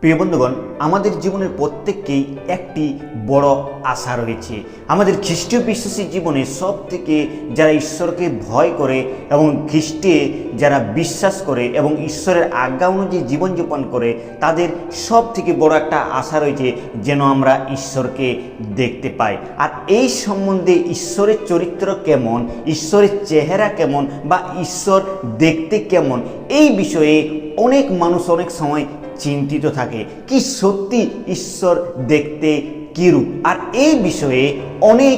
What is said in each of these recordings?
প্রিয় বন্ধুগণ, আমাদের জীবনের প্রত্যেককেই একটি বড় আশা রয়েছে। আমাদের খ্রিস্টীয় বিশ্বাসী জীবনে সব থেকে যারা ঈশ্বরকে ভয় করে এবং খ্রিস্টে যারা বিশ্বাস করে এবং ঈশ্বরের আজ্ঞা অনুযায়ী জীবনযাপন করে, তাদের সব থেকে বড় একটা আশা রয়েছে যেন আমরা ঈশ্বরকে দেখতে পাই। আর এই সম্বন্ধে ঈশ্বরের চরিত্র কেমন, ঈশ্বরের চেহারা কেমন বা ঈশ্বর দেখতে কেমন, এই বিষয়ে অনেক মানুষ অনেক সময় চিন্তিত থাকে। কি সত্যি ঈশ্বর দেখতে কিরূপ আর এই বিষয়ে অনেক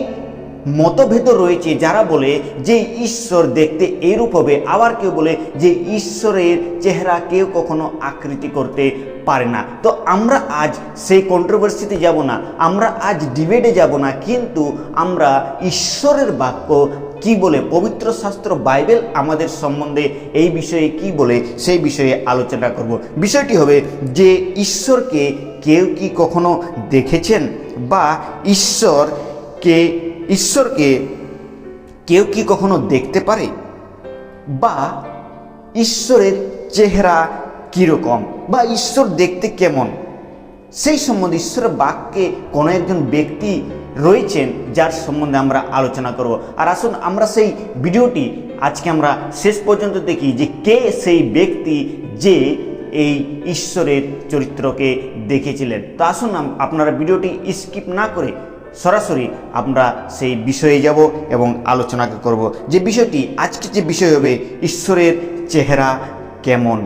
মতভেদ রয়েছে যারা বলে যে ঈশ্বর দেখতে এরূপ হবে। আবার কেউ বলে যে ঈশ্বরের চেহারা কেউ কখনো আকৃতি করতে পারে না। তো আমরা আজ সেই কন্ট্রোভার্সিতে যাব না, আমরা আজ ডিবেটে যাব না, কিন্তু আমরা ঈশ্বরের বাক্য কি বলে, পবিত্র শাস্ত্র, বাইবেল আমাদের সম্বন্ধে এই বিষয়ে কি বলে, সেই বিষয়ে আলোচনা করব। বিষয়টি হবে যে ঈশ্বরকে কেউ কি কখনো দেখেছেন? বা ঈশ্বরকে ঈশ্বরকে কেউ কি কখনো দেখতে পারে? বা ঈশ্বরের চেহারা কীরকম? বা ঈশ্বর দেখতে কেমন? সেই সম্বন্ধে ঈশ্বরের বাক্যে কোনো একজন ব্যক্তি রয়েছেন যার সম্বন্ধে আমরা আলোচনা করব। আর আসুন আমরা সেই ভিডিওটি আজকে আমরা শেষ পর্যন্ত দেখি যে কে সেই ব্যক্তি যে এই ঈশ্বরের চরিত্রকে দেখেছিলেন। তো আসুন আপনারা ভিডিওটি স্কিপ না করে সরাসরি আমরা সেই বিষয়ে যাব এবং আলোচনা করব। যে বিষয়টি, আজকে যে বিষয় হবে, ঈশ্বরের চেহারা কেমন?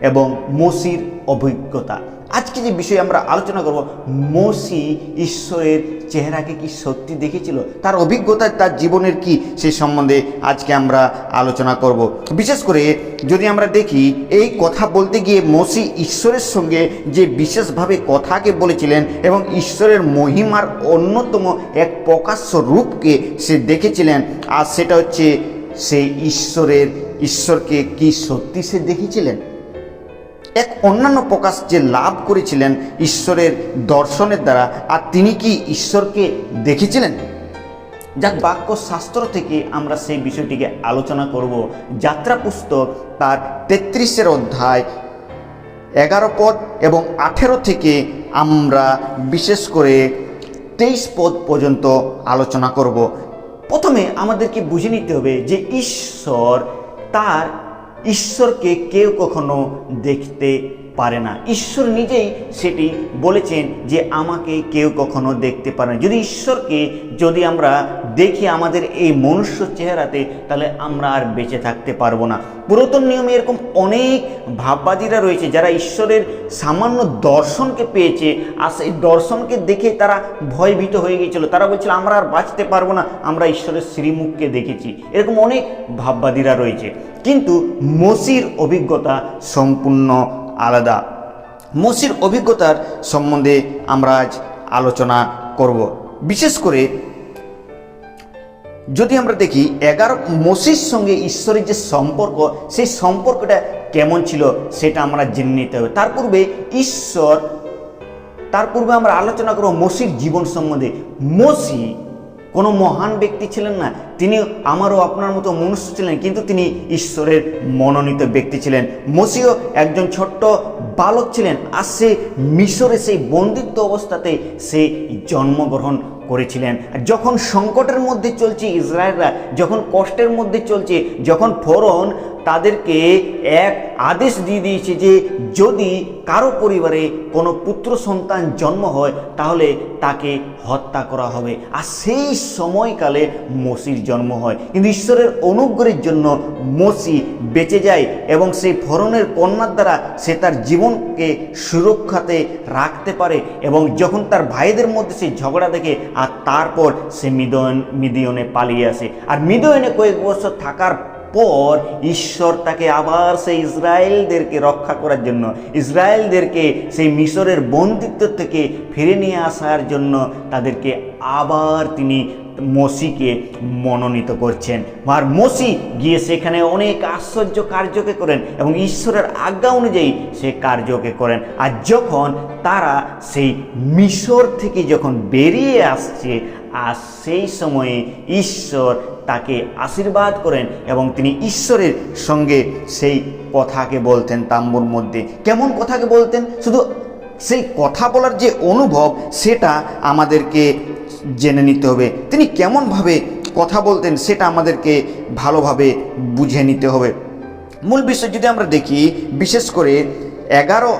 এবং মসির অভিজ্ঞতা। আজকে যে বিষয়ে আমরা আলোচনা করব, মসি ঈশ্বরের চেহারাকে কি সত্যি দেখেছিল তার অভিজ্ঞতা, তার জীবনের কি সে সম্বন্ধে আজকে আমরা আলোচনা করব। বিশেষ করে যদি আমরা দেখি, এই কথা বলতে গিয়ে মসি ঈশ্বরের সঙ্গে যে বিশেষভাবে কথাকে বলেছিলেন এবং ঈশ্বরের মহিমার অন্যতম এক প্রকাশ্য রূপকে সে দেখেছিলেন, আর সেটা হচ্ছে সেই ঈশ্বরের, ঈশ্বরকে কি সত্যি সে দেখেছিলেন এক অন্যান্য প্রকাশ যে লাভ করেছিলেন ঈশ্বরের দর্শনের দ্বারা, আর তিনি কি ঈশ্বরকে দেখেছিলেন? যাক বাক্য শাস্ত্র থেকে আমরা সেই বিষয়টিকে আলোচনা করব। যাত্রা পুস্তক তার তেত্রিশের অধ্যায়, এগারো পদ এবং আঠেরো থেকে আমরা বিশেষ করে তেইশ পদ পর্যন্ত আলোচনা করব। প্রথমে আমাদেরকে বুঝে নিতে হবে যে ঈশ্বর তার ঈশ্বরকে কেউ কখনো দেখতে পারে না। ঈশ্বর নিজেই সেটি বলেছেন যে আমাকে কেউ কখনো দেখতে পারে না। যদি ঈশ্বরকে যদি আমরা দেখি আমাদের এই মনুষ্য চেহারাতে, তাহলে আমরা আর বেঁচে থাকতে পারব না। পুরাতন নিয়মে এরকম অনেক ভাববাদীরা রয়েছে, যারা ঈশ্বরের সামান্য দর্শনকে পেয়েছে, আর সেই দর্শনকে দেখে তারা ভয়ভীত হয়ে গিয়েছিল। তারা বলছিল, আমরা আর বাঁচতে পারব না, আমরা ঈশ্বরের শ্রীমুখকে দেখেছি। এরকম অনেক ভাববাদীরা রয়েছে। কিন্তু মসির অভিজ্ঞতা সম্পূর্ণ আলাদা। মসির অভিজ্ঞতার সম্বন্ধে আমরা আজ আলোচনা করব। বিশেষ করে যদি আমরা দেখি, এগারো মসির সঙ্গে ঈশ্বরের যে সম্পর্ক, সেই সম্পর্কটা কেমন ছিল সেটা আমরা জেনে নিতে হবে। তার পূর্বে ঈশ্বর, তার পূর্বে আমরা আলোচনা করব মসির জীবন সম্বন্ধে। মসি কোনো মহান ব্যক্তি ছিলেন না। তিনি আমারও আপনার মতো মনুষ্য ছিলেন, কিন্তু তিনি ঈশ্বরের মনোনীত ব্যক্তি ছিলেন। মসিও একজন ছোট্ট বালক ছিলেন, আর সে মিশরে সেই বন্দিত্ব অবস্থাতে সে জন্মগ্রহণ করেছিলেন। যখন সংকটের মধ্যে চলছে ইসরায়েলরা, যখন কষ্টের মধ্যে চলছে, যখন ফোরন তাদেরকে এক আদেশ দিয়ে দিয়েছে যে যদি কারও পরিবারে কোনো পুত্র সন্তান জন্ম হয়, তাহলে তাকে হত্যা করা হবে। আর সেই সময়কালে মসির জন্ম হয়। কিন্তু ঈশ্বরের অনুগ্রহের জন্য মসি বেঁচে যায় এবং সেই ফরনের কন্যার দ্বারা সে তার জীবনকে সুরক্ষাতে রাখতে পারে এবং যখন তার ভাইদের মধ্যে সেই ঝগড়া দেখে আর তারপর সে মিদয়ন মিদিয়নে পালিয়ে আসে। আর মিদয়নে কয়েক বছর থাকার পর ঈশ্বর তাকে আবার সেই ইসরায়েলদেরকে রক্ষা করার জন্য, ইসরায়েলদেরকে সেই মিশরের বন্দিত্ব থেকে ফিরে নিয়ে আসার জন্য তাদেরকে আবার তিনি মসিকে মনোনীত করছেন। আর মসি গিয়ে সেখানে অনেক আশ্চর্য কার্যকে করেন এবং ঈশ্বরের আজ্ঞা অনুযায়ী সে কার্যকে করেন। আর যখন তারা সেই মিশর থেকে যখন বেরিয়ে আসছে, আর সেই সময়ে ঈশ্বর তাকে আশীর্বাদ করেন এবং তিনি ঈশ্বরের সঙ্গে সেই কথাকে বলতেন তাম্বুর মধ্যে। কেমন কথাকে বলতেন? শুধু সেই কথা বলার যে অনুভব, সেটা আমাদেরকে জেনে নিতে হবে। তিনি কেমনভাবে কথা বলতেন, সেটা আমাদেরকে ভালোভাবে বুঝে নিতে হবে। মূল বিষয় যদি আমরা দেখি, বিশেষ করে এগারো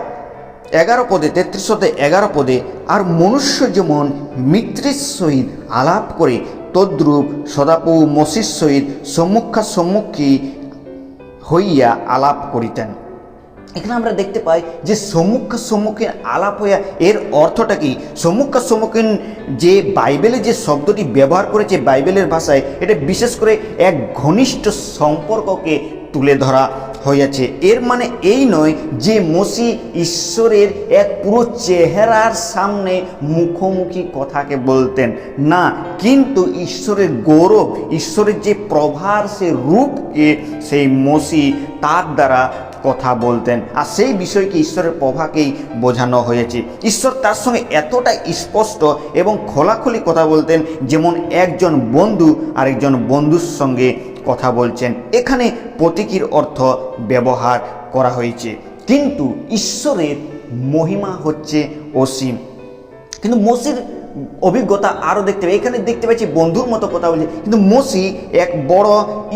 এগারো পদে, তেত্রিশ হতে এগারো পদে, আর মনুষ্য যেমন মিত্রের সহিত আলাপ করে, তদ্রূপ সদাপু মসির সহিত সম্মুখা সম্মুখী হইয়া আলাপ করিতেন। এখানে আমরা দেখতে পাই যে সম্মুখ সম্মুখীন আলাপ হইয়া এর অর্থটা কি? সম্মুখ সম্মুখীন যে বাইবেলে যে শব্দটি ব্যবহার করেছে বাইবেলের ভাষায়, এটা বিশেষ করে এক ঘনিষ্ঠ সম্পর্ককে তুলে ধরা হয়েছে এর মানে এই নয় যে মসি ঈশ্বরের এক পুরো চেহারার সামনে মুখোমুখি কথাকে বলতেন। না, কিন্তু ঈশ্বরের গৌরব, ঈশ্বরের যে প্রভার, সে রূপকে সেই মসি তার দ্বারা কথা বলতেন। আর সেই বিষয়কে ঈশ্বরের প্রভাকেই বোঝানো হয়েছে। ঈশ্বর তার সঙ্গে এতটা স্পষ্ট এবং খোলাখুলি কথা বলতেন যেমন একজন বন্ধু আরেকজন বন্ধুর সঙ্গে কথা বলছেন। এখানে প্রতীকীর অর্থ ব্যবহার করা হয়েছে। কিন্তু ঈশ্বরের মহিমা হচ্ছে অসীম। কিন্তু মসির অভিজ্ঞতা আরও দেখতে পাই। এখানে দেখতে পাচ্ছি বন্ধুর মতো কথা বলছে। কিন্তু মসি এক বড়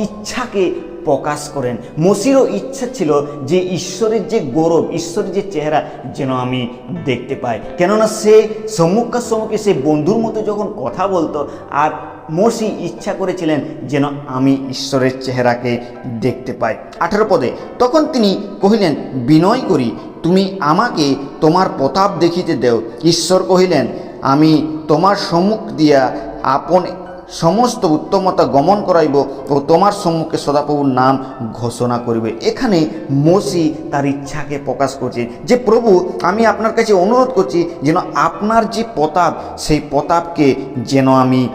ইচ্ছাকে প্রকাশ করেন। মসিরও ইচ্ছা ছিল যে ঈশ্বরের যে গৌরব, ঈশ্বরের যে চেহারা যেন আমি দেখতে পাই। কেননা সে সম্মুখা সম্মুখে সে বন্ধুর মতো যখন কথা বলতো, আর মসি ইচ্ছা করেছিলেন যেন আমি ঈশ্বরের চেহারাকে দেখতে পাই। আঠারো পদে তখন তিনি কহিলেন, বিনয় করি, তুমি আমাকে তোমার প্রতাপ দেখিতে দেও। ঈশ্বর কহিলেন, আমি তোমার সম্মুখ দিয়া আপন সমস্ত উত্তমতা গমন করাইব ও তোমার সম্মুখে সদাপ্রভুর নাম ঘোষণা করিবে। এখানে মসি তার ইচ্ছাকে প্রকাশ করছে যে, প্রভু, আমি আপনার কাছে অনুরোধ করছি যেন আপনার যে প্রতাপ, সেই প্রতাপকে যেন আমি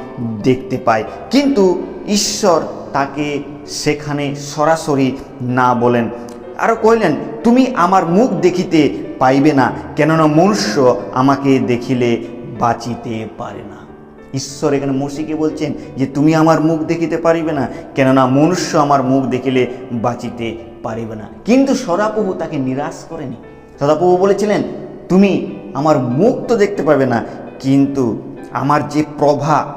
দেখতে পাই। কিন্তু ঈশ্বর তাকে সেখানে সরাসরি না বলেন। আরও কহিলেন, তুমি আমার মুখ দেখিতে পাইবে না, কেননা মনুষ্য আমাকে দেখিলে বাঁচিতে পারে না। ঈশ্বর এখানে মসিকে বলছেন যে তুমি আমার মুখ দেখিতে পারিবে না, কেননা মনুষ্য আমার মুখ দেখিলে বাঁচিতে পারিবে না। কিন্তু সদাপ্রভু তাকে নিরাশ করেনি। সদাপ্রভু বলেছিলেন, তুমি আমার মুখ তো দেখতে পাবে না, কিন্তু আমার যে প্রভা,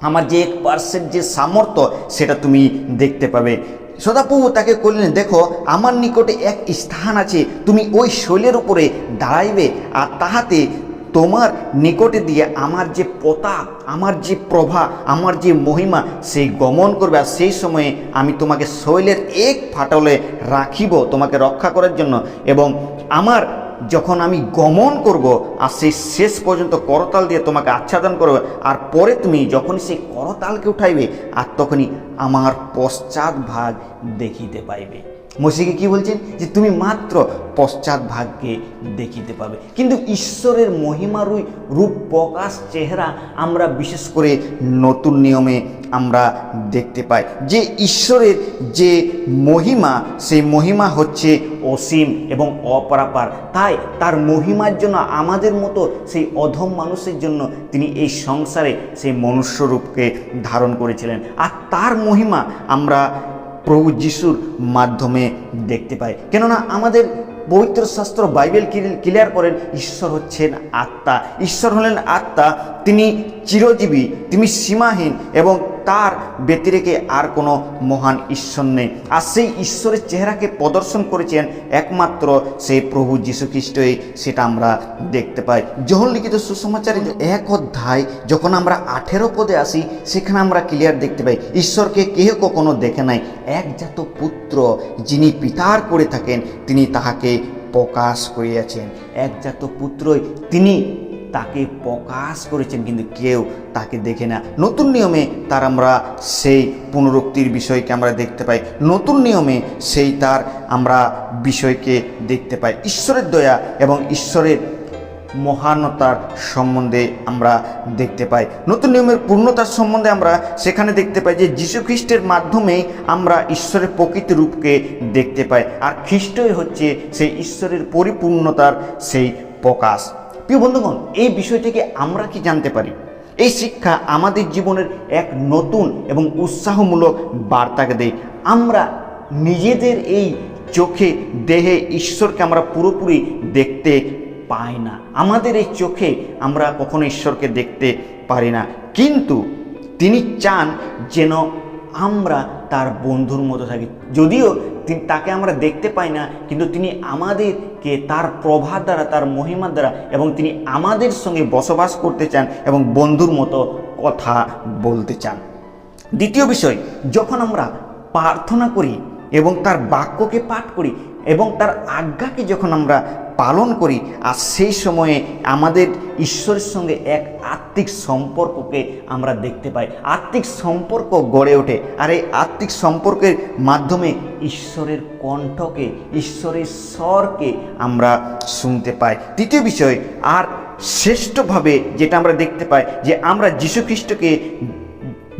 আমার যে এক পার্সেন্ট যে সামর্থ্য, সেটা তুমি দেখতে পাবে। সদাপ্রভু তাকে করলেন, দেখো, আমার নিকটে এক স্থান আছে, তুমি ওই শৈলের উপরে দাঁড়াইবে, আর তাহাতে তোমার নিকটে দিয়ে আমার যে প্রতাপ আমার যে প্রভা, আমার যে মহিমা, সেই গমন করবে। আর সেই সময়ে আমি তোমাকে শৈলের এক ফাটলে রাখিব তোমাকে রক্ষা করার জন্য। এবং আমার যখন আমি গমন করব, আর সেই শেষ পর্যন্ত করতাল দিয়ে তোমাকে আচ্ছাদন করবে, আর পরে তুমি যখন সেই করতালকে উঠাইবে, আর তখনই আমার পশ্চাৎ ভাগ দেখিতে পাইবে। মসিকে কি বলছেন? যে তুমি মাত্র পশ্চাৎ ভাগকে দেখিতে পাবে। কিন্তু ঈশ্বরের মহিমারুই রূপ প্রকাশ চেহারা আমরা বিশেষ করে নতুন নিয়মে আমরা দেখতে পাই। যে ঈশ্বরের যে মহিমা, সেই মহিমা হচ্ছে অসীম এবং অপরাপার। তাই তার মহিমার জন্য আমাদের মতো সেই অধম মানুষের জন্য তিনি এই সংসারে সেই মনুষ্যরূপকে ধারণ করেছিলেন। আর তার মহিমা আমরা প্রভু যিশুর মাধ্যমে দেখতে পাই কেননা আমাদের পবিত্র শাস্ত্র বাইবেল ক্লিয়ার করেন, ঈশ্বর হচ্ছেন আত্মা। ঈশ্বর হলেন আত্মা তিনি চিরজীবী, তিনি সীমাহীন এবং তার ব্যতিরেকে আর কোনো মহান ঈশ্বর নেই। আর সেই ঈশ্বরের চেহারাকে প্রদর্শন করেছেন একমাত্র সেই প্রভু যীশু খ্রিস্টই, সেটা আমরা দেখতে পাই। যখন লিখিত সুসমাচারে এক অধ্যায়, যখন আমরা আঠেরো পদে আসি, সেখানে আমরা ক্লিয়ার দেখতে পাই, ঈশ্বরকে কেহ কখনো দেখে নাই। একজাত পুত্র যিনি পিতার করে থাকেন, তিনি তাহাকে প্রকাশ করিয়াছেন। একজাত পুত্রই তিনি তাকে প্রকাশ করেছেন, কিন্তু কেউ তাকে দেখে না। নতুন নিয়মে তার আমরা সেই পুনরুক্তির বিষয়কে আমরা দেখতে পাই। নতুন নিয়মে সেই তার আমরা বিষয়কে দেখতে পাই। ঈশ্বরের দয়া এবং ঈশ্বরের মহানতার সম্বন্ধে আমরা দেখতে পাই। নতুন নিয়মের পূর্ণতার সম্বন্ধে আমরা সেখানে দেখতে পাই যে যীশু খ্রিস্টের মাধ্যমে আমরা ঈশ্বরের প্রকৃত রূপকে দেখতে পাই। আর খ্রিস্টই হচ্ছে সেই ঈশ্বরের পরিপূর্ণতার সেই প্রকাশ। প্রিয় বন্ধুগণ, এই বিষয়টিকে আমরা কি জানতে পারি? এই শিক্ষা আমাদের জীবনের এক নতুন এবং উৎসাহমূলক বার্তাকে দেয়। আমরা নিজেদের এই চোখে, দেহে ঈশ্বরকে আমরা পুরোপুরি দেখতে পাই না। আমাদের এই চোখে আমরা কখনো ঈশ্বরকে দেখতে পারি না। কিন্তু তিনি চান যেন আমরা তার বন্ধুর মতো থাকি। যদিও তাকে আমরা দেখতে পাই না, কিন্তু তিনি আমাদেরকে তার প্রভাব দ্বারা, তার মহিমার দ্বারা এবং তিনি আমাদের সঙ্গে বসবাস করতে চান এবং বন্ধুর মতো কথা বলতে চান। দ্বিতীয় বিষয়, যখন আমরা প্রার্থনা করি এবং তার বাক্যকে পাঠ করি এবং তার আজ্ঞাকে যখন আমরা পালন করি আর সেই সময়ে আমাদের ঈশ্বরের সঙ্গে এক আত্মিক সম্পর্ককে আমরা দেখতে পাই। আত্মিক সম্পর্ক গড়ে ওঠে। আর এই আত্মিক সম্পর্কের মাধ্যমে ঈশ্বরের কণ্ঠকে, ঈশ্বরের স্বরকে আমরা শুনতে পাই। তৃতীয় বিষয়, আর শ্রেষ্ঠভাবে যেটা আমরা দেখতে পাই যে আমরা যীশুখ্রিস্টকে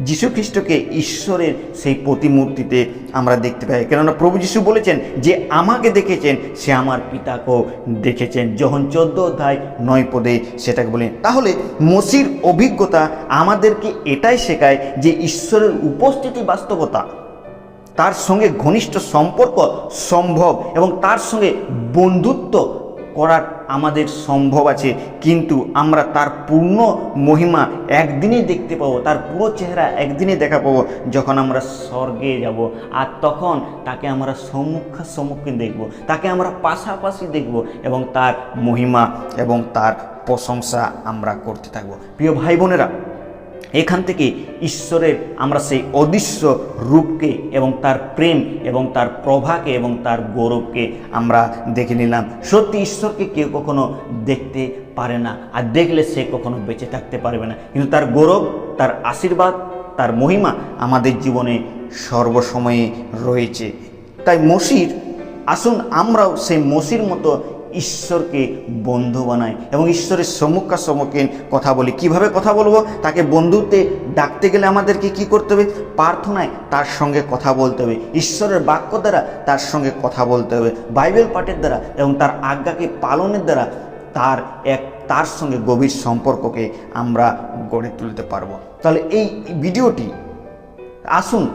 যীশুখ্রিস্টকে ঈশ্বরের সেই প্রতিমূর্তিতে আমরা দেখতে পাই। কেননা প্রভু যীশু বলেছেন যে আমাকে দেখেছেন, সে আমার পিতাকেও দেখেছেন। যখন চোদ্দ অধ্যায় নয় পদে সেটাকে বলেন, তাহলে মসির অভিজ্ঞতা আমাদেরকে এটাই শেখায় যে ঈশ্বরের উপস্থিতি বাস্তবতা, তার সঙ্গে ঘনিষ্ঠ সম্পর্ক সম্ভব এবং তার সঙ্গে বন্ধুত্ব করার আমাদের সম্ভব আছে। কিন্তু আমরা তার পূর্ণ মহিমা একদিনেই দেখতে পাবো, তার পুরো চেহারা একদিনে দেখা পাবো যখন আমরা স্বর্গে যাব। আর তখন তাকে আমরা সম্মুখা সম্মুখীন দেখব, তাকে আমরা পাশাপাশি দেখব এবং তার মহিমা এবং তার প্রশংসা আমরা করতে থাকব। প্রিয় ভাই বোনেরা এখান থেকে ঈশ্বরের আমরা সেই অদৃশ্য রূপকে এবং তার প্রেম এবং তার প্রভাকে এবং তার গৌরবকে আমরা দেখে নিলাম। সত্যি ঈশ্বরকে কেউ কখনো দেখতে পারে না, আর দেখলে সে কখনো বেঁচে থাকতে পারবে না। কিন্তু তার গৌরব, তার আশীর্বাদ, তার মহিমা আমাদের জীবনে সর্বসময়ে রয়েছে। তাই মসির, আসুন আমরাও সেই মসির মতো ঈশ্বরকে বন্ধু বানাই এবং ঈশ্বরের সম্মুখা সম্মুখীন কথা বলি। কীভাবে কথা বলব? তাকে বন্ধুত্বে ডাকতে গেলে আমাদেরকে কি করতে হবে? প্রার্থনায় তার সঙ্গে কথা বলতে হবে। ঈশ্বরের বাক্য দ্বারা তার সঙ্গে কথা বলতে হবে। বাইবেল পাঠের দ্বারা এবং তার আজ্ঞাকে পালনের দ্বারা তার এক, তার সঙ্গে গভীর সম্পর্ককে আমরা গড়ে তুলতে পারব। তাহলে এই ভিডিওটি, আসুন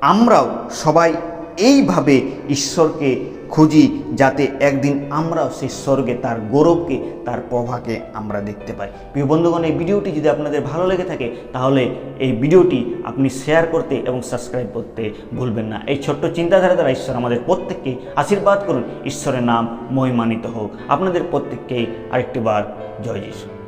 আমরাও সবাই এইভাবে ঈশ্বরকে খুঁজি যাতে একদিন আমরাও সেই স্বর্গে তার গৌরবকে, তার প্রভাকে আমরা দেখতে পাই। প্রিয় বন্ধুগণ, এই ভিডিওটি যদি আপনাদের ভালো লেগে থাকে, তাহলে এই ভিডিওটি আপনি শেয়ার করতে এবং সাবস্ক্রাইব করতে ভুলবেন না। এই ছোট্ট চিন্তাধারা দ্বারা ঈশ্বর আমাদের প্রত্যেককে আশীর্বাদ করুন। ঈশ্বরের নাম মহিমানিত হোক। আপনাদের প্রত্যেককেই আরেকটি বার জয় যিশু।